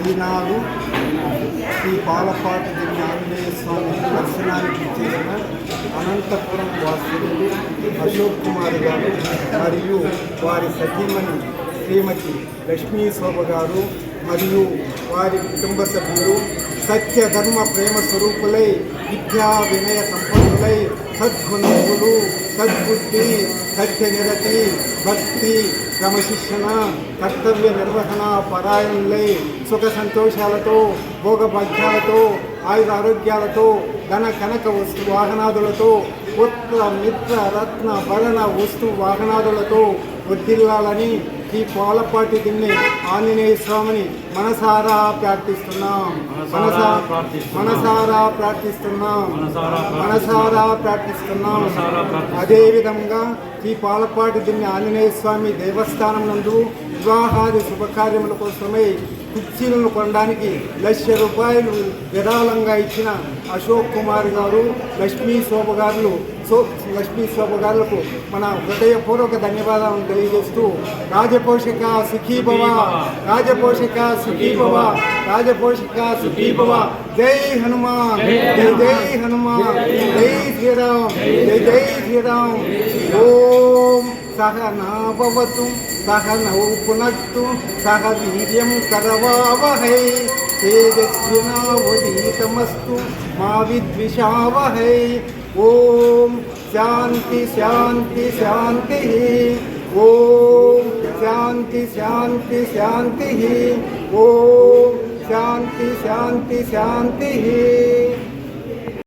ఈనాడు శ్రీ బాలపాటి దివ్య ఆంజనేయ స్వామి దర్శనానికి చేసిన అనంతపురం వాసులు అశోక్ కుమార్ గారు మరియు వారి సతీమణి శ్రీమతి లక్ష్మీ శోభ గారు మరియు వారి కుటుంబ సభ్యులు సత్య ధర్మ ప్రేమ స్వరూపులై విద్యా వినయ సంపన్నులై సద్గుణములు సద్బుద్ధి సత్య నిరతి భక్తి క్రమశిక్షణ కర్తవ్య నిర్వహణ పరాయణులై సుఖ సంతోషాలతో భోగభాగ్యాలతో ఆయుర ఆరోగ్యాలతో ధన కనక వస్తు వాహనాదులతో పుత్ర మిత్ర రత్న భరణ వస్తు వాహనాదులతో వర్ధిల్లాలని ఈ పోలపాటి దిన్ని ఆంజనేయ స్వామిని మనసారా ప్రార్థిస్తున్నాం. మనసా మనసారా ప్రార్థిస్తున్నాం. మనసారా ప్రార్థిస్తున్నాం. అదే విధంగా ఈ పాలపాటి దిన్ని ఆంజనేయ స్వామి దేవస్థానం నందు వివాహాది శుభకార్యముల కోసమై కుర్చీలను కొనడానికి లక్ష రూపాయలు విరాళంగా ఇచ్చిన అశోక్ కుమార్ గారు లక్ష్మీ శోభ గారు సో లక్ష్మీ శోభ గారులకు మన హృదయపూర్వక ధన్యవాదాలను తెలియజేస్తూ రాజపోషక సుఖీభవ రాజపోషక సుఖీభవ రాజపోషక సుఖీభవ. జై హనుమాన్ జై జై హనుమాన్ జై శ్రీరామ్ జై జై శ్రీరామ్. ఓం సహ నాభవతు सहनौ पुनस्तु सह वीर करवावहै तेजस्विनावधीतमस्तु मा शांति शांति शांति ओ शांति शांति शांति ओ शांति शांति शांति, शांति, शांति